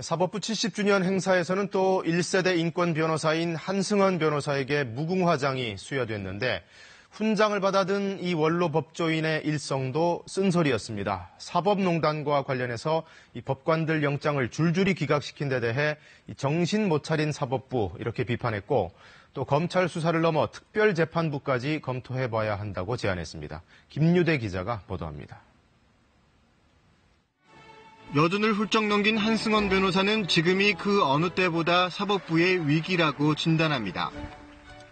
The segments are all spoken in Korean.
사법부 70주년 행사에서는 또 1세대 인권 변호사인 한승헌 변호사에게 무궁화장이 수여됐는데 훈장을 받아든 이 원로 법조인의 일성도 쓴소리였습니다. 사법농단과 관련해서 이 법관들 영장을 줄줄이 기각시킨 데 대해 정신 못 차린 사법부 이렇게 비판했고 또 검찰 수사를 넘어 특별재판부까지 검토해봐야 한다고 제안했습니다. 김유대 기자가 보도합니다. 여든을 훌쩍 넘긴 한승원 변호사는 지금이 그 어느 때보다 사법부의 위기라고 진단합니다.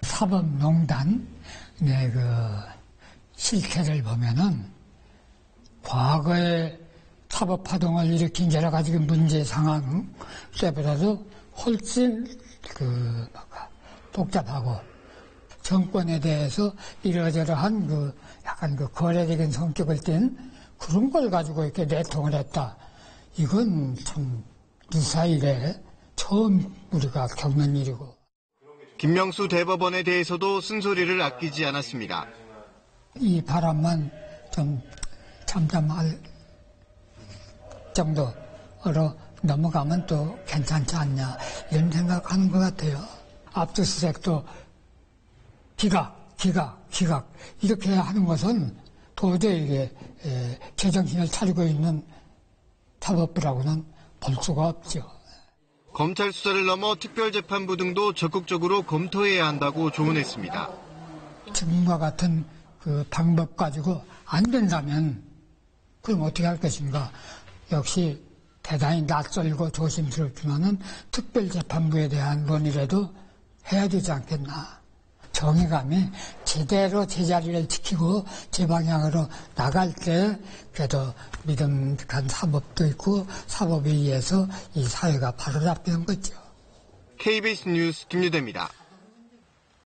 사법농단 네, 그 실태를 보면은 과거에 사법 파동을 일으킨 여러 가지 그 문제 상황 때보다도 훨씬 그 복잡하고 정권에 대해서 이러저러한 그 약간 그 거래적인 성격을 띤 그런 걸 가지고 이렇게 내통을 했다. 이건 참 누사 일에 처음 우리가 겪는 일이고. 김명수 대법원에 대해서도 쓴소리를 아끼지 않았습니다. 이 바람만 좀 잠잠할 정도로 넘어가면 또 괜찮지 않냐 이런 생각하는 것 같아요. 압수수색도 기각, 기각, 기각 이렇게 하는 것은 도저히 이게 제정신을 차리고 있는 사법부라고는 볼 수가 없죠. 검찰 수사를 넘어 특별재판부 등도 적극적으로 검토해야 한다고 조언했습니다. 지금과 같은 그 방법 가지고 안 된다면 그럼 어떻게 할 것인가? 역시 대단히 낯설고 조심스럽지만은 특별재판부에 대한 논의라도 해야 되지 않겠나. 정의감이 제대로 제자리를 지키고 제 방향으로 나갈 때 그래도 믿음직한 사법도 있고 사법에 의해서 이 사회가 바로 잡히는 거죠. KBS 뉴스 김유대입니다.